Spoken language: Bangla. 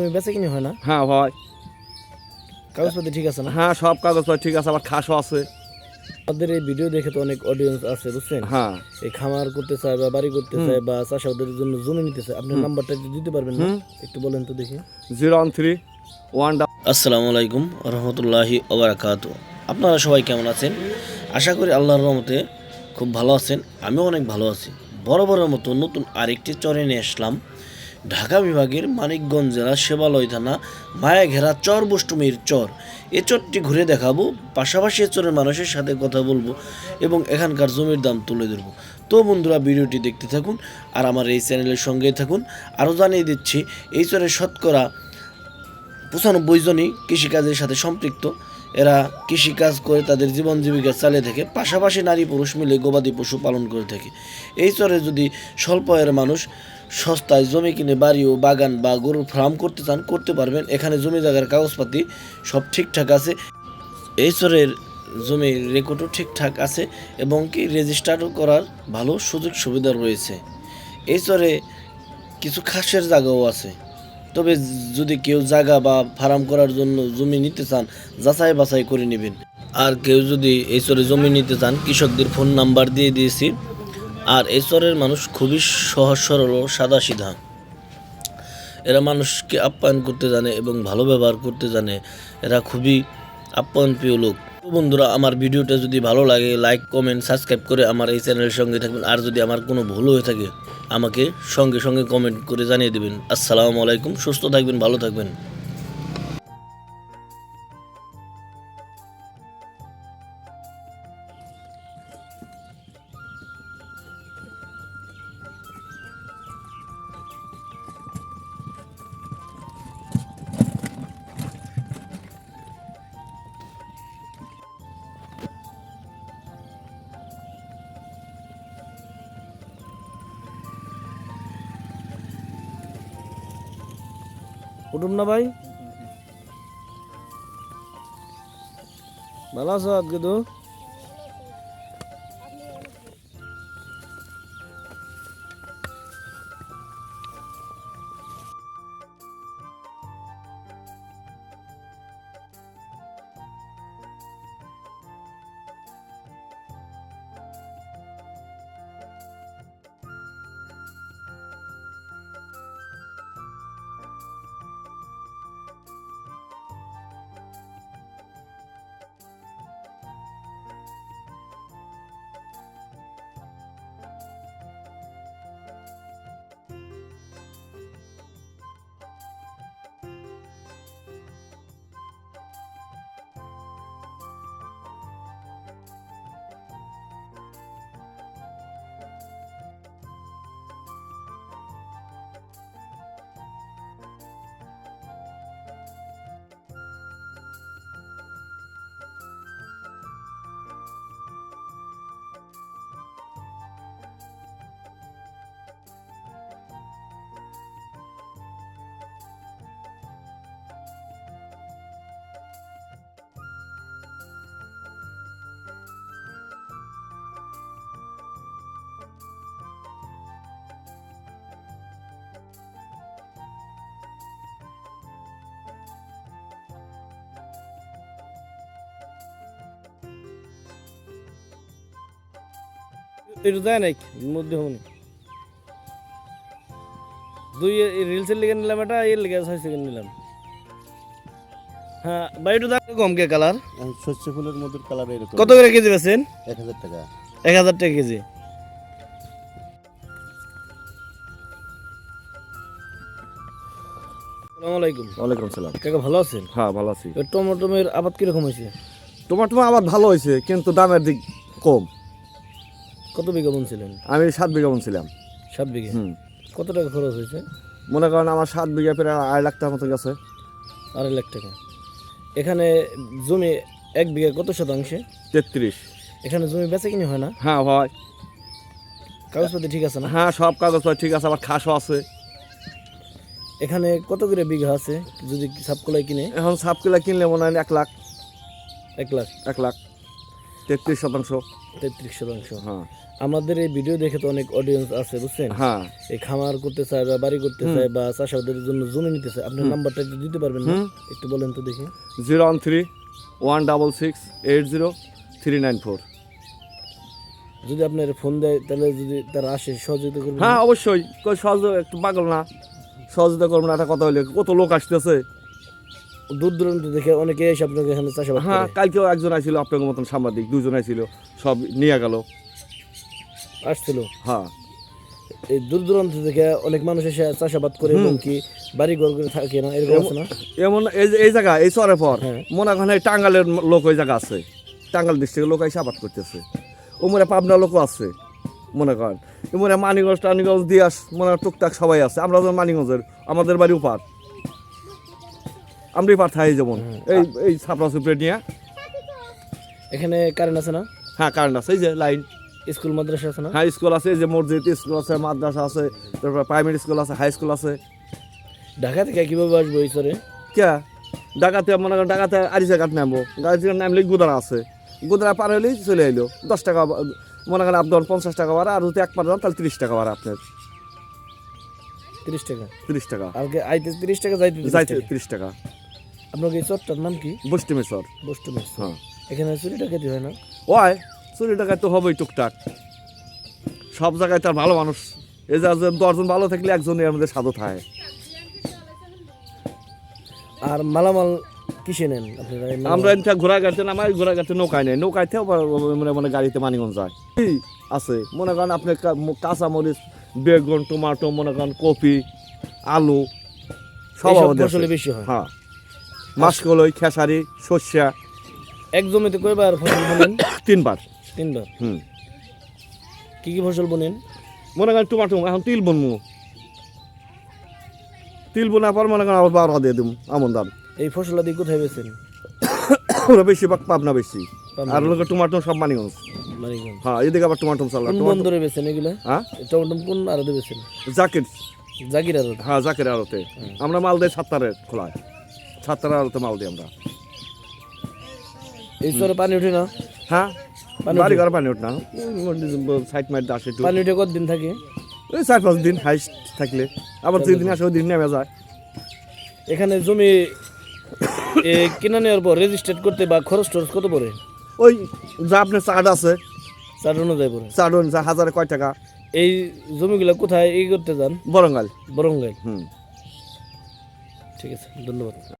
জমি বেচে কিনে হয় না? হ্যাঁ হয় কাগজপাতি ঠিক আছে না? হ্যাঁ সব কাগজ পাতি ঠিক আছে আবার খাসও আছে। আমাদের এই ভিডিও দেখে তো অনেক অডিয়েন্স আছে বুঝছেন? হ্যাঁ। এই খামার করতে চায় বা বাড়ি করতে চায় বা চাষাবাদের জন্য জমি নিতে চায় আপনার নাম্বারটা একটু দিতে পারবেন না? একটু বলেন তো দেখি। জিরো ওয়ান থ্রি ওয়ান আসসালামু আলাইকুম রহমতুল্লাহি ওবরাকাত। আপনারা সবাই কেমন আছেন? আশা করি আল্লাহর রহমতে খুব ভালো আছেন আমিও অনেক ভালো আছি। বড় বরাবরের মতো নতুন আরেকটি চরে নিয়ে আসলাম। ঢাকা বিভাগের মানিকগঞ্জ জেলার সেবালয় থানা মায়া ঘেরা চর। বষ্টমীর চর এ চরটি ঘুরে দেখাবো, পাশাপাশি এ চরের মানুষের সাথে কথা বলব এবং এখানকার জমির দাম তুলে ধরবো। তো বন্ধুরা, ভিডিওটি দেখতে থাকুন আর আমার এই চ্যানেলের সঙ্গেই থাকুন। আরও জানিয়ে দিচ্ছি, এই চরের শতকরা পঁচানব্বই জনই কৃষিকাজের সাথে সম্পৃক্ত। এরা কৃষিকাজ করে তাদের জীবন জীবিকা চালিয়ে থাকে, পাশাপাশি নারী পুরুষ মিলে গবাদি পশু পালন করে থাকে। এই চরে যদি স্বল্প আয়ের মানুষ সস্তায় জমি কিনে বাড়ি ও বাগান বা গরুর ফার্ম করতে চান, করতে পারবেন। এখানে জমি জায়গার কাগজপাতি সব ঠিকঠাক আছে। এই চরের জমির রেকর্ডও ঠিকঠাক আছে এবং কি রেজিস্টারও করার ভালো সুযোগ সুবিধা রয়েছে। এই চরে কিছু খাসের জায়গাও আছে। তবে যদি কেউ জায়গা বা ফার্ম করার জন্য জমি নিতে চান, যাচাই বাছাই করে নেবেন। আর কেউ যদি এই চরে জমি নিতে চান, কৃষকদের ফোন নাম্বার দিয়ে দিয়েছি। আর এই চরের মানুষ খুবই সহজ, সরল ও সাদা সিধা এরা মানুষকে আপ্যায়ন করতে জানে এবং ভালো ব্যবহার করতে জানে। এরা খুবই আপ্যায়ন প্রিয় লোক বন্ধুরা, আমার ভিডিওটা যদি ভালো লাগে লাইক কমেন্ট সাবস্ক্রাইব করে আমার এই চ্যানেলের সঙ্গে থাকবেন। আর যদি আমার কোনো ভুল হয়ে থাকে, আমাকে সঙ্গে সঙ্গে কমেন্ট করে জানিয়ে দেবেন। আসসালামু আলাইকুম, সুস্থ থাকবেন, ভালো থাকবেন। উঠুন না ভাই? ভালো আছো আজকে তো? একটু যায় নাই মধ্যে হবনি দুই রিলসের লিগে নিলাম এটা এর লিগে ছয় সেকেন্ড নিলাম। হ্যাঁ ভাই একটু দাম কম কে কালার শস্য ফুলের মধুর কালার এরকম। কত করে কেজি বেছেন এক হাজার টাকা। এক হাজার টাকা কেজি। ওয়ালাইকুম সালাম কাকা ভালো আছেন? হ্যাঁ ভালো আছি। টমেটোমের আবাদ কীরকম হয়েছে? টমাটো আবাদ ভালো হয়েছে কিন্তু দামের দিক কম। কত বিঘা বুনছিলেন আমি সাত বিঘা ছিলাম। সাত বিঘা? হুম। কত টাকা খরচ হয়েছে? মনে করেন আমার সাত বিঘা প্রায় আড়াই লাখ টাকার মতো গেছে। আড়াই লাখ টাকা। এখানে জমি এক বিঘা কত শতাংশে? তেত্রিশ। এখানে জমি বেচে কিনে হয় না? হ্যাঁ হয়। কাগজপাতি ঠিক আছে না? হ্যাঁ সব কাগজ পাতি ঠিক আছে আবার খাসও আছে। এখানে কত করে বিঘা আছে? যদি সাপকলাই কিনে? এখন সাপ কিলো কিনলে মনে হয় এক লাখ। এক লাখ। এক লাখ। তেত্রিশ শতাংশ। তেত্রিশ শতাংশ। হ্যাঁ। আমাদের এই ভিডিও দেখে তো অনেক অডিয়েন্স আছে বুঝছেন? হ্যাঁ। এই খামার করতে চায় বা বাড়ি করতে চায় বা চাষাবাদের জন্য জমি নিতে চায় আপনার নাম্বারটা একটু দিতে পারবেন না? একটু বলেন তো দেখি। Zero one three one double six eight zero three nine four. যদি আপনার ফোন দেয় তাহলে যদি তারা আসে সহযোগিতা করবেন। হ্যাঁ অবশ্যই। সহজ একটু পাগল না। সহযোগিতা করব না একটা কথা হইলে। কত লোক আসতেছে। দূর দূরান্ত দেখে অনেকে এসে আপনাকে এখানে চাষাবাদ হ্যাঁ কালকেও একজন আইছিল আপনার মতন সাংবাদিক দুজন আইছিল সব নিয়ে গেল। আসছিল? হ্যাঁ। এই দূর দূরান্ত থেকে অনেক মানুষ এসে চাষাবাদ করে এবং কি বাড়ি ঘর করে থাকে না এরকম আছে না? এমন এই এই জায়গা এই চরের পর হ্যাঁ। মনে করেন টাঙ্গালের লোক ওই জায়গা আছে। টাঙ্গাল ডিস্ট্রিক্টের লোক এসে আবাদ করতেছে। ওমরে পাবনা লোকও আছে মনে করেন। এমরে মানিগঞ্জ টানিগঞ্জ দিয়াস মনে হয় টুকটাক সবাই আছে। আমরা যেমন মানিগঞ্জের আমাদের বাড়ি উপার আমরাই থাই যেমন। এই এই ছাপড়া সুপড়ে নিয়ে। এখানে কারেন্ট আছে না? হ্যাঁ কারেন্ট আছে এই যে লাইন স্কুল মাদ্রাসা আছে না? হ্যাঁ স্কুল আছে এই যে মসজিদ স্কুল আছে মাদ্রাসা আছে তারপর প্রাইমারি স্কুল আছে হাই স্কুল আছে। ঢাকা থেকে কীভাবে আসব এই চরে কে? ডাকাতে মনে করেন ডাকাতে আরিসা ঘাট নামবো। গাড়ি নামলে গুদারা আছে। গুদারা পার হলেই চলে এলো দশ টাকা মনে করেন আপনার পঞ্চাশ টাকা ভাড়া আর যদি এক পার যান তাহলে তিরিশ টাকা ভাড়া আপনার। তিরিশ টাকা? তিরিশ টাকা। আর আইতে তিরিশ টাকা যাইতে 30 যাইতে। তিরিশ টাকা। আপনার এই চরটার নাম কি? বস্টিমেশ্বর বস্তু হ্যাঁ। এখানে চুরি টাকাতি হয় না? ওই চুরি টাকায় তো হবেই টুকটাক। সব জায়গায় তার ভালো মানুষ। এই যে দশজন ভালো থাকলে একজন এর মধ্যে সাধু থাকে। আর মালামাল কিসে নেন? আমরা এটা ঘোড়া গাড়িতে নামাই ঘোড়া গাড়িতে নৌকায় নেই নৌকাইতেও মানে মানে গাড়িতে মানিগঞ্জ যায়। আছে? মনে করেন আপনি কা- ম- কাঁচা মরিচ বেগুন টমাটো মনে করেন কপি আলু সব আমাদের বেশি হয়। হ্যাঁ। মাসকলই খেসারি শস্যা এক জমিতে কয়বার ফসল বোনেন? তিনবার। তিনবার? হুম। কি কি ফসল বোনেন? মনে করেন টমাটো এখন তিল বনমু তিল বোনার পর মনে করেন আবার বারো দিয়ে দেবো আমন দাম। এই ফসল আদি কোথায় বেছেন ওরা বেশিরভাগ পাবনা বেশি। আর লোকের টমাটো সব মানিগঞ্জ। হ্যাঁ এদিকে আবার টমাটো চালা বন্দরে বেছেন এগুলা? হ্যাঁ? টমেটো কোন আড়তে বেছেন জাকির। জাগির আড়ত? হ্যাঁ জাকের আড়তে। আমরা মাল দিই সাতটারে খোলায়। সাতটার আড়তে মাল দিই আমরা। এই চরে পানি ওঠে না? হ্যাঁ? বাড়ি উঠে? ঘর পানি ওঠ না। সাইড মাইট আসে একটু। পানি উঠে কতদিন থাকে? ওই চার পাঁচ দিন হাইস্ট থাকলে। আবার যেদিন দিন আসে ওই দিন নেমে যায়। এখানে জমি কিনা নেওয়ার পর রেজিস্ট্রেট করতে বা খরচ টরচ কত পড়ে? ওই যা আপনার চার্ট আছে চার অনুযায়ী পড়ে। চার্ট যা হাজারে কয় টাকা। এই জমিগুলো কোথায় এই করতে যান? বরঙ্গাল বরঙ্গাইল। হুম। ঠিক আছে ধন্যবাদ।